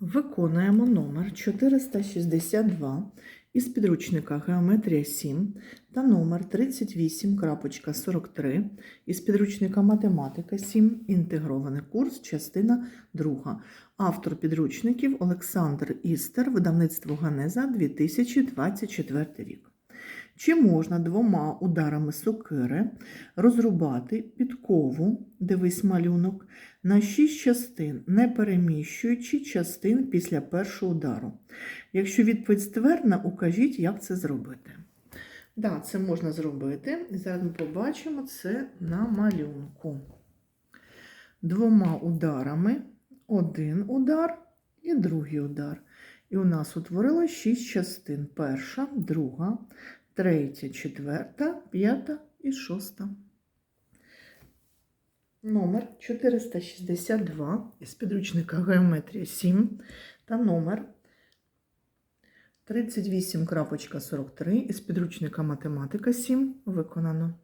Виконуємо номер 462 із підручника Геометрія 7 та номер 38.43 із підручника Математика 7. Інтегрований курс, частина 2. Автор підручників Олександр Істер, видавництво Ганеза 2024 рік. Чи можна двома ударами сокири розрубати підкову, дивись малюнок, на шість частин, не переміщуючи частин після першого удару? Якщо відповідь ствердна, укажіть, як це зробити. Да, це можна зробити. І зараз ми побачимо це на малюнку. Двома ударами, один удар і другий удар. І у нас утворилось шість частин: перша, друга, третя, четверта, п'ята і шоста. Номер 462 із підручника Геометрія 7 та номер 38.43 із підручника Математика 7 виконано.